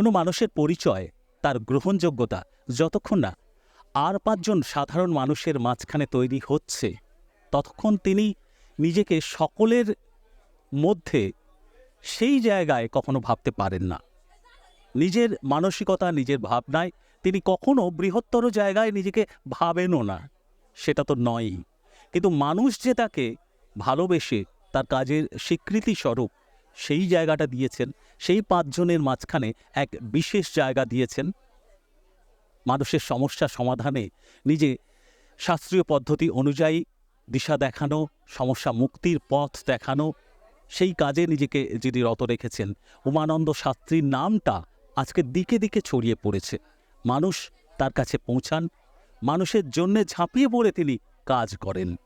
কোনো মানুষের পরিচয়, তার গ্রহণযোগ্যতা যতক্ষণ না আর পাঁচজন সাধারণ মানুষের মাঝখানে তৈরি হচ্ছে, ততক্ষণ তিনি নিজেকে সকলের মধ্যে সেই জায়গায় কখনো ভাবতে পারেন না। নিজের মানসিকতা, নিজের ভাবনায় তিনি কখনো বৃহত্তর জায়গায় নিজেকে ভাবেনও না, সেটা তো নয়ই। কিন্তু মানুষ যে তাকে ভালোবেসে তার কাজের স্বীকৃতি স্বরূপ সেই জায়গাটা দিয়েছেন সেই পাঁচজনের মাঝখানে এক বিশেষ জায়গা দিয়েছেন। মানুষের সমস্যা সমাধানে নিজে শাস্ত্রীয় পদ্ধতি অনুযায়ী দিশা দেখানো, সমস্যা মুক্তির পথ দেখানো, সেই কাজে নিজেকে যিনি রত রেখেছেন, উমানন্দ শাস্ত্রীর নামটা আজকে দিকে দিকে ছড়িয়ে পড়েছে। মানুষ তার কাছে পৌঁছান, মানুষের জন্যে ঝাঁপিয়ে পড়ে তিনি কাজ করেন।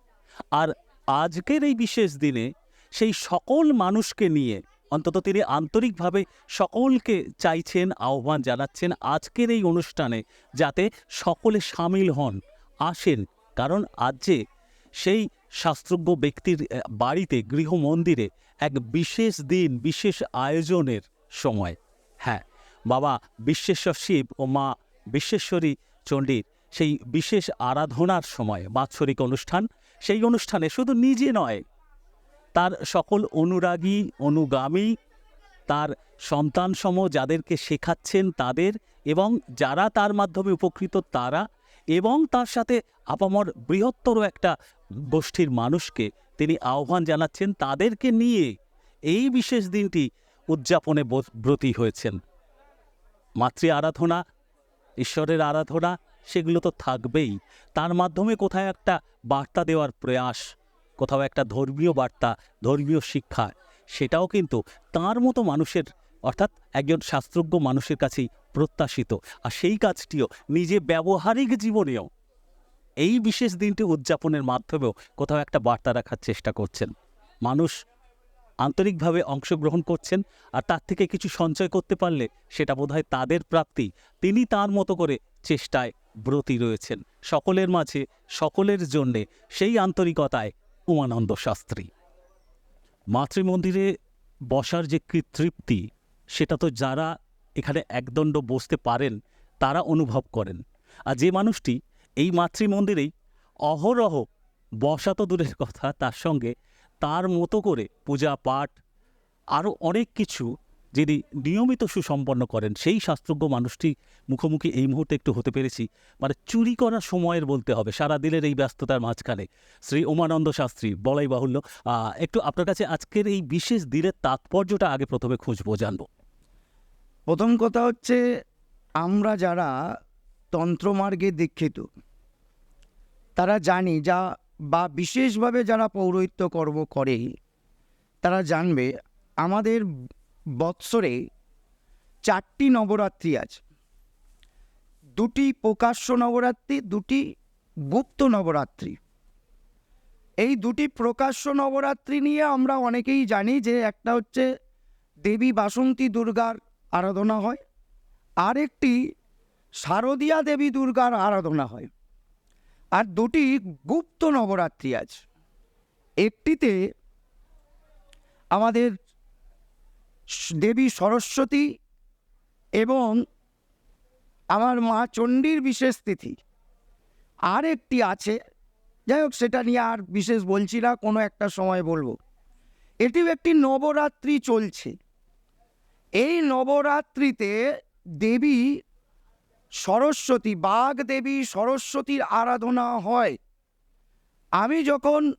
আর আজকের এই বিশেষ দিনে সেই সকল মানুষকে নিয়ে অন্তত তিনি আন্তরিকভাবে সকলকে চাইছেন, আহ্বান জানাচ্ছেন আজকের এই অনুষ্ঠানে যাতে সকলে সামিল হন, আসেন। কারণ আজ যে সেই শাস্ত্রজ্ঞ ব্যক্তির বাড়িতে গৃহ মন্দিরে এক বিশেষ দিন, বিশেষ আয়োজনের সময়। হ্যাঁ বাবা বিশ্বেশ্বর শিব ও মা বিশ্বেশ্বরী চণ্ডীর সেই বিশেষ আরাধনার সময়, বাৎসরিক অনুষ্ঠান। সেই অনুষ্ঠানে শুধু নিজে নয় তার সকল অনুরাগী, অনুগামী, তার সন্তানসম যাদেরকে শেখাচ্ছেন তাদের এবং যারা তার মাধ্যমে উপকৃত তারা এবং তার সাথে আপামর বৃহত্তর একটা গোষ্ঠীর মানুষকে তিনি আহ্বান জানাচ্ছেন তাদেরকে নিয়ে। এই বিশেষ দিনটি উদযাপনে ব্রতী হয়েছেন। মাতৃ আরাধনা, ঈশ্বরের আরাধনা, সেগুলো তো থাকবেই। তার মাধ্যমে কোথায় একটা বার্তা দেওয়ার প্রয়াস কোথাও একটা ধর্মীয় বার্তা, ধর্মীয় শিক্ষা, সেটাও কিন্তু তার মতো মানুষের, অর্থাৎ একজন শাস্ত্রজ্ঞ মানুষের কাছেই প্রত্যাশিত। আর সেই কাজটিও নিজে ব্যবহারিক জীবনেও। এই বিশেষ দিনটি উদযাপনের মাধ্যমেও কোথাও একটা বার্তা রাখার চেষ্টা করছেন। মানুষ আন্তরিকভাবে অংশগ্রহণ করছেন, আর তার থেকে কিছু সঞ্চয় করতে পারলে সেটা বোধহয় তাদের প্রাপ্তি। তিনি তার মতো করে চেষ্টায় ব্রতী রয়েছেন। সকলের মাঝে, সকলের জন্যে সেই আন্তরিকতায় উমানন্দ শাস্ত্রী মাতৃমন্দিরে বসার যে কৃতৃপ্তি, সেটা তো যারা এখানে একদণ্ড বসতে পারেন, তারা অনুভব করেন। আর যে মানুষটি এই মাতৃমন্দিরেই অহরহ বসা তো দূরের কথা, তার সঙ্গে তার মতো করে পূজা পাঠ আরও অনেক কিছু যিনি নিয়মিত সুসম্পন্ন করেন, সেই শাস্ত্রজ্ঞ মানুষটি মুখোমুখি এই মুহূর্তে একটু হতে পেরেছি। মানে চুরি করা সময়ের বলতে হবে, সারা দিনের এই ব্যস্ততার মাঝখানে। শ্রী উমানন্দ শাস্ত্রী, বলাই বাহুল্য। একটু আপনার কাছে আজকের এই বিশেষ দিনের তাৎপর্যটা আগে প্রথমে খুঁজবো, জানব। প্রথম কথা হচ্ছে, আমরা যারা তন্ত্রমার্গে দীক্ষিত, তারা জানি যা বা বিশেষভাবে যারা পৌরোহিত্য কর্ম করে, তারা জানবে আমাদের বৎসরে চারটি নবরাত্রি আছে। দুটি প্রকাশ্য নবরাত্রি, দুটি গুপ্ত নবরাত্রি। এই দুটি প্রকাশ্য নবরাত্রি নিয়ে আমরা অনেকেই জানি যে একটা হচ্ছে দেবী বাসন্তী দুর্গার আরাধনা হয় আর একটি শারদীয়া দেবী দুর্গার আরাধনা হয়। আর দুটি গুপ্ত নবরাত্রি আছে। একটিতে আমাদের দেবী সরস্বতী এবং আমার মা চণ্ডীর বিশেষ তিথি। আর একটি আছে, যাই হোক সেটা নিয়ে আর বিশেষ বলছি না, কোনো একটা সময় বলব। এটিও একটি নবরাত্রি চলছে। এই নবরাত্রিতে দেবী সরস্বতী, বাঘ দেবী সরস্বতীর আরাধনা হয়। আমি যখন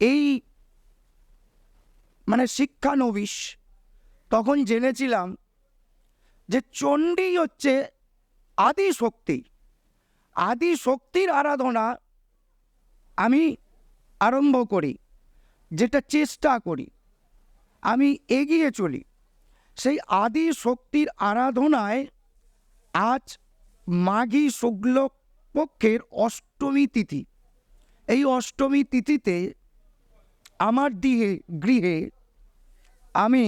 এই মানে শিক্ষানবিশ তখন জেনেছিলাম যে চণ্ডী হচ্ছে আদি শক্তি। আদি শক্তির আরাধনা আমি আরম্ভ করি, যেটা চেষ্টা করি, আমি এগিয়ে চলি। সেই আদি শক্তির আরাধনায় আজ মাঘী শুক্ল পক্ষের অষ্টমী তিথি। এই অষ্টমী তিথিতে আমার দিহে গৃহে আমি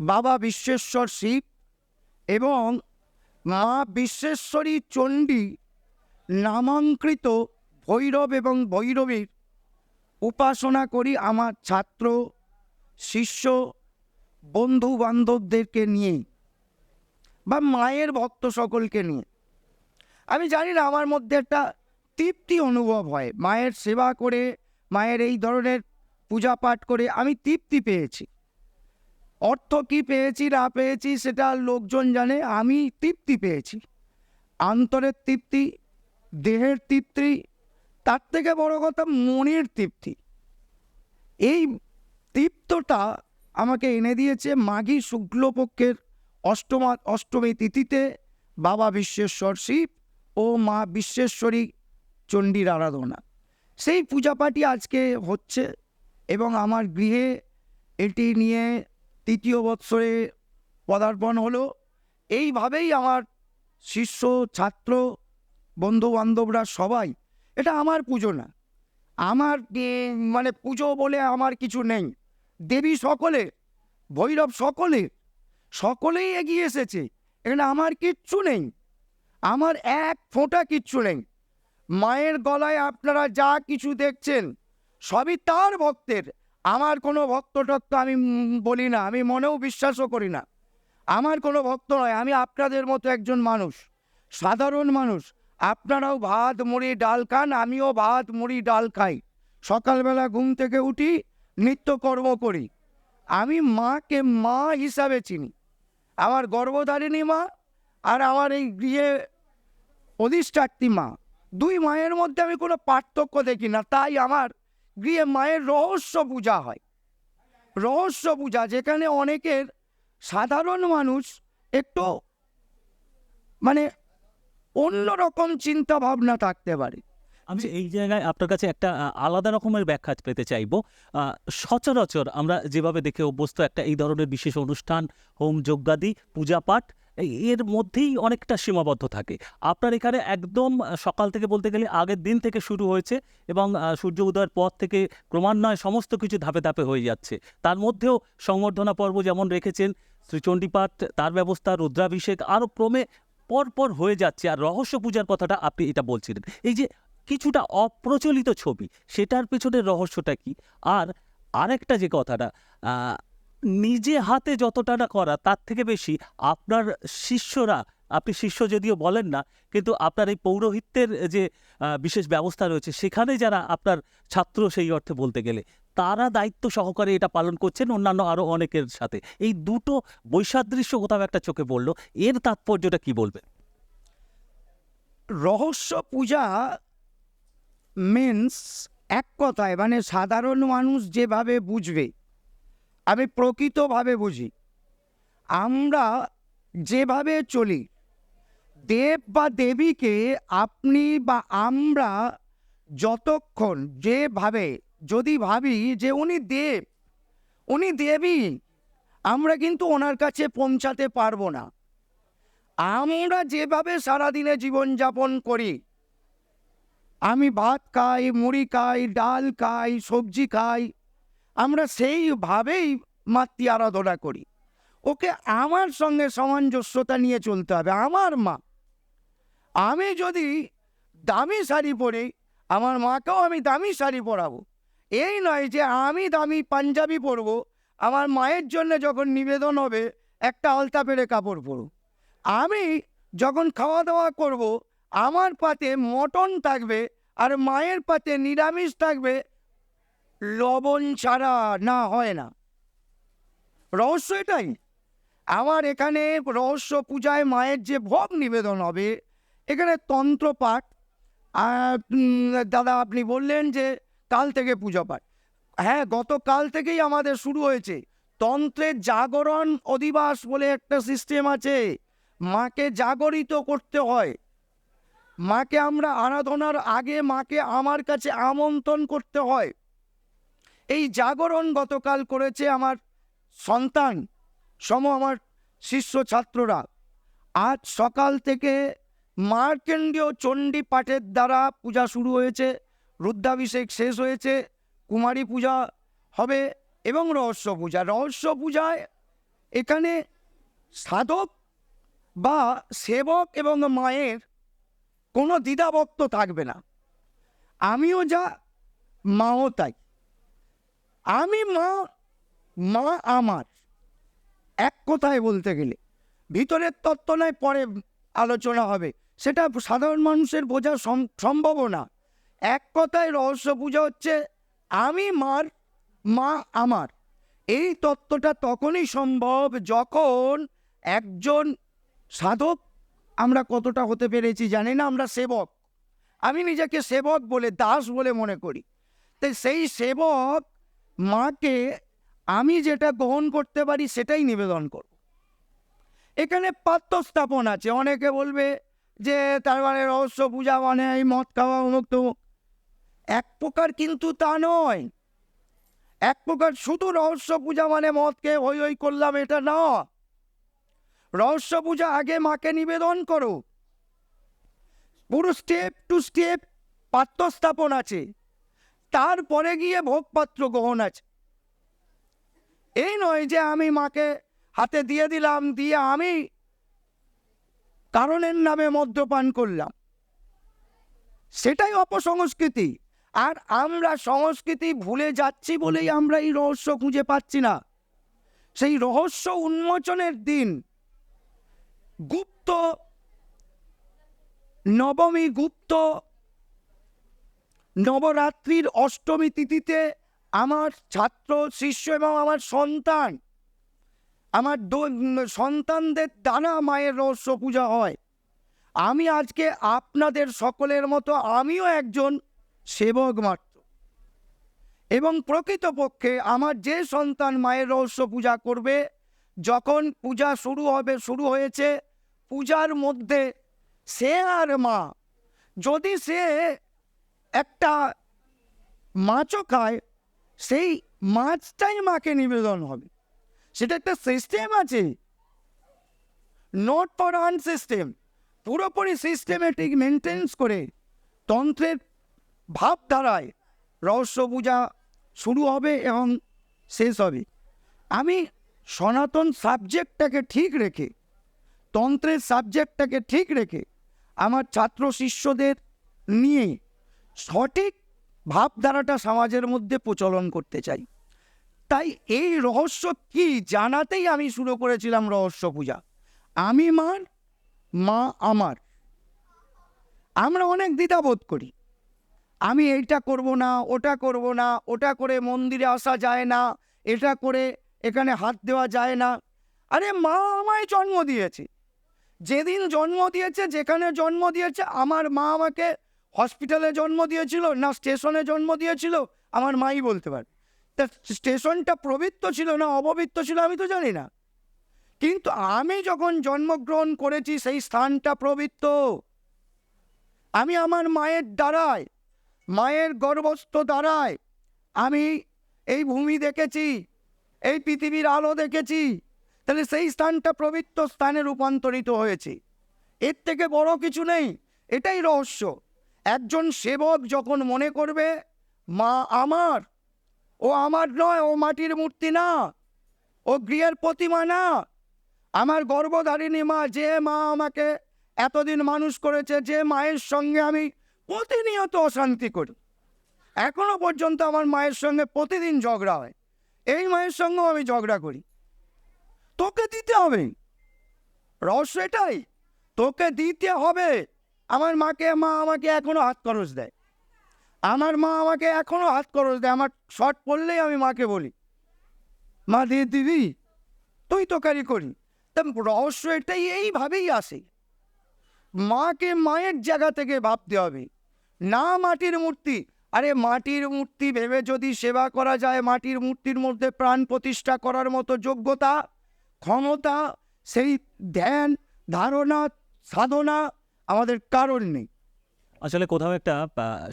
বাবা বিশ্বেশ্বর শিব এবং মা বিশ্বেশ্বরী চণ্ডী নামাঙ্কৃত ভৈরব এবং ভৈরবীর উপাসনা করি আমার ছাত্র, শিষ্য বন্ধু বান্ধবদেরকে নিয়ে বা মায়ের ভক্ত সকলকে নিয়ে। আমি জানি না, আমার মধ্যে একটা তৃপ্তি অনুভব হয়। মায়ের সেবা করে, মায়ের এই ধরনের পূজা পাঠ করে আমি তৃপ্তি পেয়েছি। অর্থ কি পেয়েছি, না পেয়েছি, সেটা লোকজন জানে। আমি তৃপ্তি পেয়েছি। আন্তরের তৃপ্তি, দেহের তৃপ্তি, তার থেকে বড় কথা মনের তৃপ্তি। এই তৃপ্তটা আমাকে এনে দিয়েছে মাঘী শুক্লপক্ষের অষ্টমা, অষ্টমী তিথিতে বাবা বিশ্বেশ্বর শিব ও মা বিশ্বেশ্বরী চণ্ডীর আরাধনা। সেই পূজাপাঠই আজকে হচ্ছে এবং আমার গৃহে এটি নিয়ে তৃতীয় বৎসরে পদার্পণ হলো। এইভাবেই আমার শিষ্য, ছাত্র বন্ধু বান্ধবরা সবাই, এটা আমার পুজো না। আমার মানে পুজো বলে আমার কিছু নেই। দেবী সকলে, ভৈরব সকলে, সকলেই এগিয়ে এসেছে। এখানে আমার কিচ্ছু নেই। আমার এক ফোঁটা কিচ্ছু নেই। মায়ের গলায় আপনারা যা কিছু দেখছেন, সবই তার ভক্তের। আমার কোনো ভক্ত টক্ত আমি বলি না, আমি মনেও বিশ্বাসও করি না। আমার কোনো ভক্ত নয়, আমি আপনাদের মতো একজন মানুষ, সাধারণ মানুষ। আপনারাও ভাত, মুড়ি, ডাল খান, আমিও ভাত, মুড়ি, ডাল খাই। সকালবেলা ঘুম থেকে উঠি, নিত্যকর্ম করি। আমি মাকে মা হিসাবে চিনি। আমার গর্ভধারিণী মা আর আমার এই গৃহে অধিষ্ঠাত্রী মা। দুই মায়ের মধ্যে আমি কোনো পার্থক্য দেখি না, তাই আমার গৃহে মায়ের রহস্য পূজা হয়। রহস্য পূজা, যেখানে অনেকের সাধারণ মানুষ একটু মানে অন্যরকম চিন্তা ভাবনা থাকতে পারে। আমি এই জায়গায় আপনার কাছে একটা আলাদা রকমের ব্যাখ্যা পেতে চাইব। সচরাচর আমরা যেভাবে দেখে অভ্যস্ত একটা এই ধরনের বিশেষ অনুষ্ঠান, হোম যজ্ঞাদি পূজা পাঠ এর মধ্যেই অনেকটা সীমাবদ্ধ থাকে। আপনার এখানে একদম সকাল থেকে বলতে গেলে আগের দিন থেকে শুরু হয়েছে এবং সূর্য উদয়ের পর থেকে ক্রমান্বয়ে সমস্ত কিছু ধাপে ধাপে হয়ে যাচ্ছে। তার মধ্যেও সংবর্ধনা পর্ব যেমন রেখেছেন শ্রীচণ্ডীপাঠ তার ব্যবস্থা, রুদ্রাভিষেক, আরও ক্রমে পর পর হয়ে যাচ্ছে। আর রহস্য পূজার কথাটা আপনি এটা বলছিলেন। এই যে কিছুটা অপ্রচলিত ছবি, সেটার পেছনের রহস্যটা কি? আর আরেকটা যে কথাটা নিজে হাতে যতটা না করা, তার থেকে বেশি আপনার শিষ্যরা, আপনি শিষ্য যদিও বলেন না, কিন্তু আপনার এই পৌরোহিত্যের যে বিশেষ ব্যবস্থা রয়েছে, সেখানে যারা আপনার ছাত্র সেই অর্থে বলতে গেলে, তারা দায়িত্ব সহকারে এটা পালন করছেন, অন্যান্য আরও অনেকের সাথে। এই দুটো বৈসাদৃশ্য কোথাও একটা চোখে পড়ল, এর তাৎপর্যটা কি বলবেন? রহস্য পূজা মিন্স এক কথায় মানে সাধারণ মানুষ যেভাবে বুঝবে আমি প্রকৃতভাবে বুঝি। আমরা যেভাবে চলি, দেব বা দেবীকে আপনি বা আমরা যতক্ষণ যেভাবে যদি ভাবি যে উনি দেব, উনি দেবী, আমরা কিন্তু ওনার কাছে পৌঁছাতে পারব না। আমরা যেভাবে সারাদিনে জীবনযাপন করি, আমি ভাত খাই, মুড়ি খাই, ডাল খাই, সবজি খাই আমরা সেইভাবেই মাতৃ আরাধনা করি। ওকে আমার সঙ্গে সামঞ্জস্যতা নিয়ে চলতে হবে, আমার মা। আমি যদি দামি শাড়ি পরি, আমার মাকেও আমি দামি শাড়ি পরাবো। এই নয় যে আমি দামি পাঞ্জাবি পরবো, আমার মায়ের জন্য যখন নিবেদন হবে, একটা আলতা পেরে কাপড় পরবো। আমি যখন খাওয়া দাওয়া করব, আমার পাতে মটন থাকবে আর মায়ের পাতে নিরামিষ থাকবে লবণ ছাড়া না হয় না। রহস্য এটাই। আমার এখানে রহস্য পূজায় মায়ের যে ভোগ নিবেদন হবে, এখানে তন্ত্রপাঠ দাদা আপনি বললেন যে কাল থেকে পূজা পাঠ। হ্যাঁ গতকাল থেকেই আমাদের শুরু হয়েছে। তন্ত্রের জাগরণ অধিবাস বলে একটা সিস্টেম আছে। মাকে জাগরিত করতে হয়। মাকে আমরা আরাধনার আগে মাকে আমার কাছে আমন্ত্রণ করতে হয়। এই জাগরণ গতকাল করেছে আমার সন্তান, সম আমার শিষ্য ছাত্ররা। আজ সকাল থেকে মার্কেন্ডীয় চণ্ডী পাঠের দ্বারা পূজা শুরু হয়েছে, রুদ্রাভিষেক শেষ হয়েছে, কুমারী পূজা হবে এবং রহস্য পূজা। রহস্য পূজায় এখানে সাধক বা সেবক এবং মায়ের কোনো দ্বিধাভক্ত থাকবে না। আমিও যা, মাও তাই। আমি মা মা আমার। এক কথায় বলতে গেলে, ভিতরের তত্ত্ব নয়, পরে আলোচনা হবে। সেটা সাধারণ মানুষের বোঝা সম- সম্ভব না। এক কথায় রহস্য পূজা হচ্ছে, আমি মার, মা আমার। এই তত্ত্বটা তখনই সম্ভব যখন একজন সাধক, আমরা কতটা হতে পেরেছি জানি না, আমরা সেবক। আমি নিজেকে সেবক বলে, দাস বলে মনে করি। তাই সেই সেবক মাকে আমি যেটা গ্রহণ করতে পারি সেটাই নিবেদন করব। এখানে পাত্রস্থাপন আছে। অনেকে বলবে যে তার মানে রহস্য পূজা মানে এই মদ খাওয়া অমুক তমুক। এক প্রকার কিন্তু তা নয়। এক প্রকার শুধু রহস্য পূজা মানে মদকে হই হই করলাম এটা না। রহস্য পূজা আগে মাকে নিবেদন করো। পুরো স্টেপ টু স্টেপ পাত্রস্থাপন আছে। তারপরে গিয়ে ভোগপাত্র গ্রহণ আছে। এই নয় যে আমি মাকে হাতে দিয়ে দিলাম, দিয়ে আমি কারণের নামে মদ্যপান করলাম। সেটাই অপসংস্কৃতি। আর আমরা সংস্কৃতি ভুলে যাচ্ছি বলেই আমরা এই রহস্য খুঁজে পাচ্ছি না। সেই রহস্য উন্মোচনের দিন গুপ্ত, নবমী গুপ্ত নবরাত্রির অষ্টমী তিথিতে আমার ছাত্র, শিষ্য এবং আমার সন্তান, আমার সন্তানদের দ্বারা মায়ের রহস্য পূজা হয়। আমি আজকে আপনাদের সকলের মতো আমিও একজন সেবক মাত্র। এবং প্রকৃতপক্ষে আমার যে সন্তান মায়ের রহস্য পূজা করবে, যখন পূজা শুরু হবে, শুরু হয়েছে, পূজার মধ্যে সে আর মা, যদি সে একটা মাছও খায়, সেই মাছটাই মাকে নিবেদন হবে। সেটা একটা সিস্টেম আছে। নট ফর আন সিস্টেম পুরোপুরি সিস্টেমেটিক মেনটেন্স করে তন্ত্রের ভাবধারায় রহস্য পূজা শুরু হবে এবং শেষ হবে। আমি সনাতন সাবজেক্টটাকে ঠিক রেখে, তন্ত্রের সাবজেক্টটাকে ঠিক রেখে আমার ছাত্র শিষ্যদের নিয়ে সঠিক ভাবধারাটা সমাজের মধ্যে প্রচলন করতে চাই। তাই এই রহস্য কি জানাতেই আমি শুরু করেছিলাম রহস্য পূজা। আমি মার, মা আমার। আমরা অনেক দ্বিধাবোধ করি। আমি এইটা করব না, ওটা করব না, ওটা করে মন্দিরে আসা যায় না, এটা করে এখানে হাত দেওয়া যায় না। আরে মা আমায় জন্ম দিয়েছে। যেদিন জন্ম দিয়েছে, যেখানে জন্ম দিয়েছে, আমার মা আমাকে হসপিটালে জন্ম দিয়েছিল না স্টেশনে জন্ম দিয়েছিল? আমার মাই বলতে পারে। তা স্টেশনটা পবিত্র ছিল না অপবিত্র ছিল আমি তো জানি না। কিন্তু আমি যখন জন্মগ্রহণ করেছি সেই স্থানটা প্রবৃত্ত। আমি আমার মায়ের দ্বারায়, মায়ের গর্ভস্থ দ্বারায় আমি এই ভূমি দেখেছি, এই পৃথিবীর আলো দেখেছি। তাহলে সেই স্থানটা পবিত্র স্থানে রূপান্তরিত হয়েছে। এর থেকে বড় কিছু নেই। এটাই রহস্য। একজন সেবক যখন মনে করবে, মা আমার, ও আমার নয়, ও মাটির মূর্তি না, ও গৃহের প্রতিমা না, আমার গর্ভধারিণী মা, যে মা আমাকে এতদিন মানুষ করেছে, যে মায়ের সঙ্গে আমি প্রতিনিয়ত অশান্তি করি। এখনও পর্যন্ত আমার মায়ের সঙ্গে প্রতিদিন ঝগড়া হয়। এই মায়ের সঙ্গেও আমি ঝগড়া করি। তোকে দিতে হবে। রহস্য এটাই, তোকে দিতে হবে আমার মাকে, মা আমাকে এখনও হাত খরচ দেয়। আমার মা আমাকে এখনও হাত খরচ দেয়। আমার শর্ট পড়লেই আমি মাকে বলি, মা দিয়ে দিবি? তুই তো তোকারি করি। তা রহস্য এটাই, এইভাবেই আসে। মাকে মায়ের জায়গা থেকে ভাবতে হবে। না মাটির মূর্তি। আরে মাটির মূর্তি ভেবে যদি সেবা করা যায়, মাটির মূর্তির মধ্যে প্রাণ প্রতিষ্ঠা করার মতো যোগ্যতা, ক্ষমতা, সেই ধ্যান, ধারণা, সাধনা আমাদের কারণ নেই। আসলে কোথাও একটা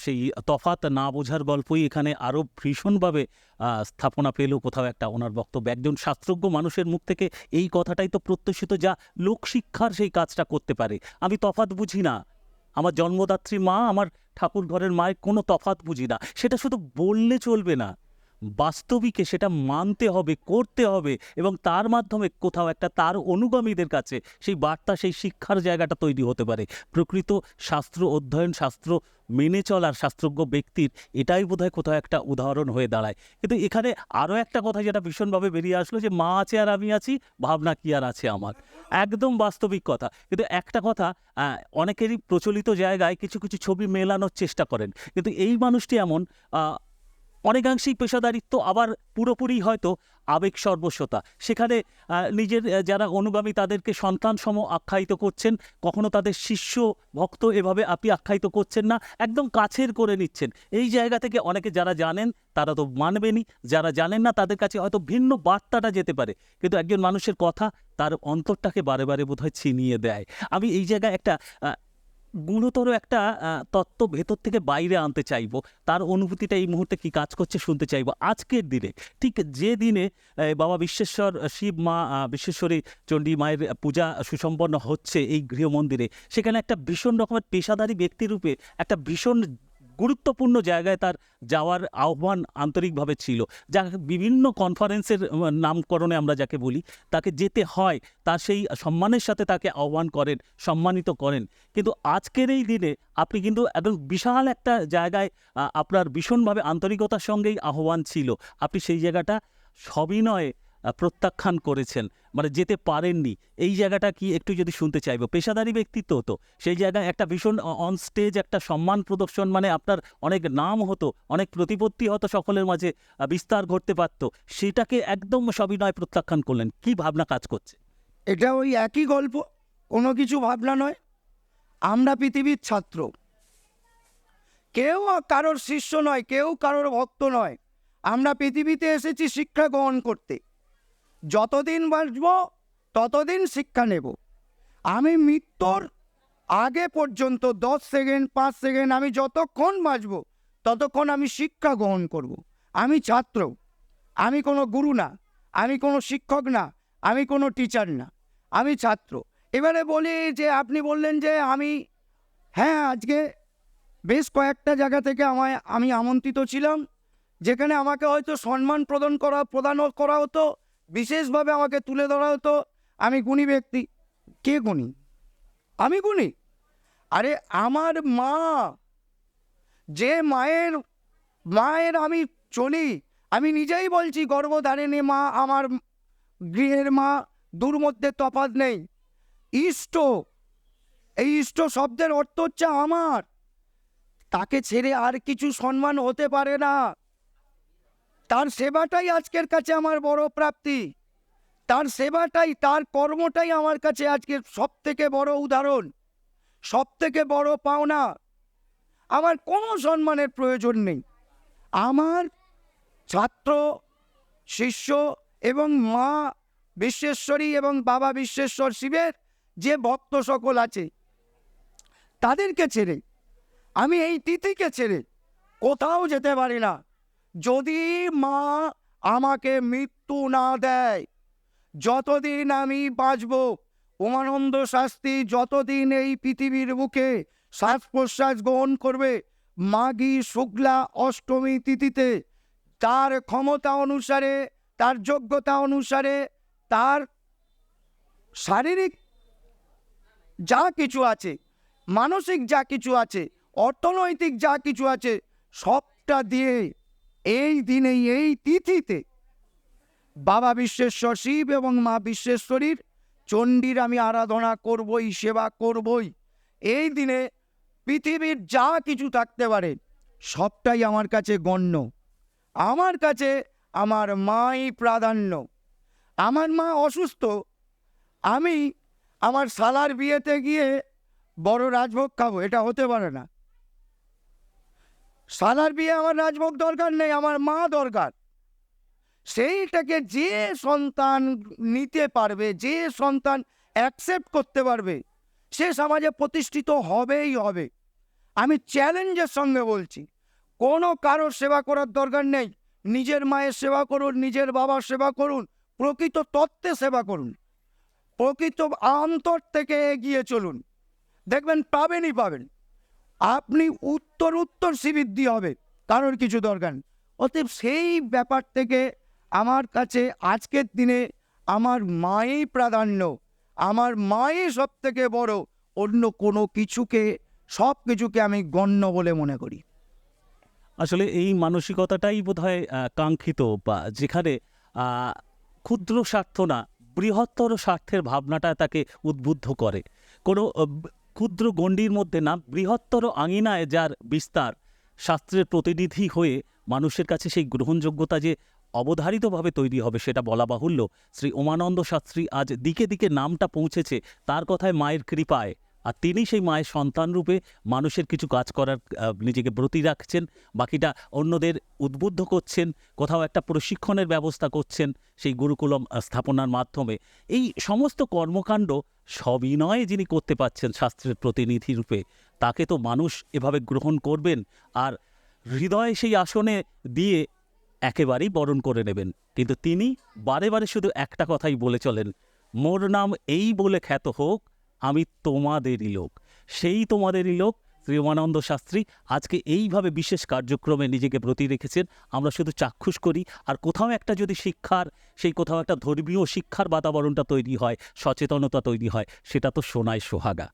সেই তফাত না বোঝার গল্পই এখানে আরও ভীষণভাবে স্থাপনা পেল। কোথাও একটা ওনার বক্তব্য একজন শাস্ত্রজ্ঞ মানুষের মুখ থেকে এই কথাটাই তো প্রত্যাশিত যা লোকশিক্ষার সেই কাজটা করতে পারে। আমি তফাত বুঝি না। আমার জন্মদাত্রী মা, আমার ঠাকুর ঘরের মায়ের কোনো তফাত বুঝি না। সেটা শুধু বললে চলবে না। বাস্তবিকে সেটা মানতে হবে, করতে হবে এবং তার মাধ্যমে কোথাও একটা তার অনুগামীদের কাছে সেই বার্তা, সেই শিক্ষার জায়গাটা তৈরি হতে পারে। প্রকৃত শাস্ত্র অধ্যয়ন, শাস্ত্র মেনে চলার শাস্ত্রজ্ঞ ব্যক্তির এটাই বোধহয় কোথাও একটা উদাহরণ হয়ে দাঁড়ায়। কিন্তু এখানে আরও একটা কথা যেটা ভীষণভাবে বেরিয়ে আসলো যে, মা আছে আর আমি আছি, ভাবনা কি আর আছে আমার? একদম বাস্তবিক কথা। কিন্তু একটা কথা অনেকেরই প্রচলিত জায়গায় কিছু কিছু ছবি মেলানোর চেষ্টা করেন। কিন্তু এই মানুষটি এমন অনেকাংশেই পেশাদারিত্ব আবার পুরোপুরি হয়তো আবেগ সর্বস্বতা। সেখানে নিজের যারা অনুগামী তাদেরকে সন্তান সম আখ্যায়িত করছেন, কখনো তাদের শিষ্য, ভক্ত এভাবে আপনি আখ্যায়িত করছেন না, একদম কাছের করে নিচ্ছেন। এই জায়গা থেকে অনেকে যারা জানেন, তারা তো মানবেনই। যারা জানেন না, তাদের কাছে হয়তো ভিন্ন বার্তাটা যেতে পারে। কিন্তু একজন মানুষের কথা তার অন্তরটাকে বারে বারে বোধহয় ছিনিয়ে দেয়। আমি এই জায়গায় একটা গুণতর একটা তত্ত্ব ভেতর থেকে বাইরে আনতে চাইব। তার অনুভূতিটা এই মুহূর্তে কি কাজ করছে শুনতে চাইব। আজকের দিনে, ঠিক যে দিনে বাবা বিশ্বেশ্বর, শিব মা বিশ্বেশ্বরী চণ্ডী মায়ের পূজা সুসম্পন্ন হচ্ছে এই গৃহমন্দিরে সেখানে একটা ভীষণ রকমের পেশাদারী ব্যক্তিরূপে একটা ভীষণ গুরুত্বপূর্ণ জায়গায় তার যাওয়ার আহ্বান আন্তরিকভাবে ছিল। যা বিভিন্ন কনফারেন্সের নামকরণে আমরা যাকে বলি, তাকে যেতে হয়, তার সেই সম্মানের সাথে তাকে আহ্বান করেন, সম্মানিত করেন। কিন্তু আজকের এই দিনে আপনি কিন্তু একদম বিশাল একটা জায়গায় আপনার ভীষণভাবে আন্তরিকতার সঙ্গেই আহ্বান ছিল। আপনি সেই জায়গাটা সবিনয়ে প্রত্যাখ্যান করেছেন মানে যেতে পারেননি। এই জায়গাটা কি একটু যদি শুনতে চাইব? পেশাদারি ব্যক্তিত্ব হতো। সেই জায়গায় একটা ভীষণ অন স্টেজ একটা সম্মান প্রদর্শন মানে আপনার অনেক নাম হতো, অনেক প্রতিপত্তি হতো সকলের মাঝে বিস্তার ঘটতে পারত। সেটাকে একদম সবিনয় প্রত্যাখ্যান করলেন। কি ভাবনা কাজ করছে? এটা ওই একই গল্প, কোনো কিছু ভাবনা নয়। আমরা পৃথিবীর ছাত্র। কেউ কারোর শিষ্য নয়, কেউ কারোর ভক্ত নয়। আমরা পৃথিবীতে এসেছি শিক্ষা গ্রহণ করতে। যতদিন বাঁচব, ততদিন শিক্ষা নেব আমি মৃত্যুর আগে পর্যন্ত দশ সেকেন্ড, পাঁচ সেকেন্ড আমি যতক্ষণ বাঁচব, ততক্ষণ আমি শিক্ষা গ্রহণ করব। আমি ছাত্র, আমি কোনো গুরু না, আমি কোনো শিক্ষক না, আমি কোনো টিচার না, আমি ছাত্র এবারে বলি যে, আপনি বললেন যে আমি হ্যাঁ আজকে বেশ কয়েকটা জায়গা থেকে আমায়, আমি আমন্ত্রিত ছিলাম, যেখানে আমাকে হয়তো সম্মান প্রদান করা প্রদান করা হতো বিশেষভাবে আমাকে তুলে ধরা হতো, আমি গুণী ব্যক্তি। কে গুণী? আমি গুণী। আরে আমার মা, যে মায়ের মায়ের আমি চলি, আমি নিজেই বলছি, গর্ভধারিণী মা, আমার গৃহের মা, দূর মধ্যে তফাৎ নেই। ইষ্ট, এই ইষ্ট শব্দের অর্থ হচ্ছে আমার। তাকে ছেড়ে আর কিছু সম্মান হতে পারে না। তার সেবাটাই আজকের কাছে আমার বড় প্রাপ্তি। তার সেবাটাই, তার কর্মটাই আমার কাছে আজকের সব থেকে বড় উদাহরণ সব থেকে বড় পাওনা। আমার কোনো সম্মানের প্রয়োজন নেই। আমার ছাত্র, শিষ্য এবং মা বিশ্বেশ্বরী এবং বাবা বিশ্বেশ্বর শিবের যে ভক্ত সকল আছে, তাদেরকে ছেড়ে, আমি এই তিথিকে ছেড়ে কোথাও যেতে পারি না। যদি মা আমাকে মৃত্যু না দেয়, যতদিন আমি বাঁচব, উমানন্দ শাস্তি যতদিন এই পৃথিবীর বুকে শ্বাস প্রশ্বাস গ্রহণ করবে মাঘী শুক্লা অষ্টমী তিথিতে তার ক্ষমতা অনুসারে, তার যোগ্যতা অনুসারে, তার শারীরিক যা কিছু আছে, মানসিক যা কিছু আছে, অর্থনৈতিক যা কিছু আছে, সবটা দিয়ে এই দিনেই এই তিথিতে বাবা বিশ্বেশ্বর শিব এবং মা বিশ্বেশ্বরীর চণ্ডীর আমি আরাধনা করবই, সেবা করবই। এই দিনে পৃথিবীর যা কিছু থাকতে পারে, সবটাই আমার কাছে গণ্য। আমার কাছে আমার মাই প্রাধান্য। আমার মা অসুস্থ। আমি আমার শালার বিয়েতে গিয়ে বড় রাজভোগ খাব, এটা হতে পারে না। শালার বিয়ে আমার রাজভোগ দরকার নেই, আমার মা দরকার। সেইটাকে যে সন্তান নিতে পারবে, যে সন্তান অ্যাকসেপ্ট করতে পারবে, সে সমাজে প্রতিষ্ঠিত হবেই হবে। আমি চ্যালেঞ্জের সঙ্গে বলছি, কোনো কারোর সেবা করার দরকার নেই। নিজের মায়ের সেবা করুন, নিজের বাবার সেবা করুন, প্রকৃত তত্ত্বে সেবা করুন। প্রকৃত অন্তর থেকে এগিয়ে চলুন। দেখবেন পাবেনই পাবেন। আপনি উত্তর উত্তর শ্রীবৃদ্ধি হবে, কারোর কিছু দরকার অতএব সেই ব্যাপার থেকে আমার কাছে আজকের দিনে আমার মাই প্রাধান্য, আমার মাই সব থেকে বড়, অন্য কোনো কিছুকে, সব কিছুকে আমি গণ্য বলে মনে করি। আসলে এই মানসিকতাটাই বোধহয় কাঙ্ক্ষিত বা যেখানে ক্ষুদ্র স্বার্থ না, বৃহত্তর স্বার্থের ভাবনাটা তাকে উদ্বুদ্ধ করে। কোনো ক্ষুদ্র গণ্ডির মধ্যে না, বৃহত্তর আঙিনায় যার বিস্তার। শাস্ত্রের প্রতিনিধি হয়ে মানুষের কাছে সেই গ্রহণযোগ্যতা যে অবধারিতভাবে তৈরি হবে সেটা বলা বাহুল্য। শ্রী উমানন্দ শাস্ত্রী আজ দিকে দিকে নামটা পৌঁছেছে, তার কথায় মায়ের কৃপায়। আর তিনি সেই মায়ের সন্তান রূপে মানুষের কিছু কাজ করার নিজেকে ব্রতী রাখছেন, বাকিটা অন্যদের উদ্বুদ্ধ করছেন, কোথাও একটা প্রশিক্ষণের ব্যবস্থা করছেন সেই গুরুকুলম স্থাপনার মাধ্যমে। এই সমস্ত কর্মকাণ্ড সবিনয়ে যিনি করতে পাচ্ছেন শাস্ত্রের প্রতিনিধি রূপে। তাকে তো মানুষ এভাবে গ্রহণ করবেন আর হৃদয়ে সেই আসনে দিয়ে একেবারেই বরণ করে নেবেন। কিন্তু তিনি বারে বারে শুধু একটা কথাই বলে চলেন, মোর নাম এই বলে খ্যাত হোক আমি তোমাদেরই লোক। সেই তোমাদেরই লোক শ্রী উমানন্দ শাস্ত্রী, আজকে এইভাবে বিশেষ কার্যক্রমে নিজেকে ব্রতী রেখেছেন। আমরা শুধু চাক্ষুষ করি। আর কোথাও একটা যদি শিক্ষার, সেই কোথাও একটা ধর্মীয় শিক্ষার বাতাবরণটা তৈরি হয়, সচেতনতা তৈরি হয়, সেটা তো সোনায় সোহাগা।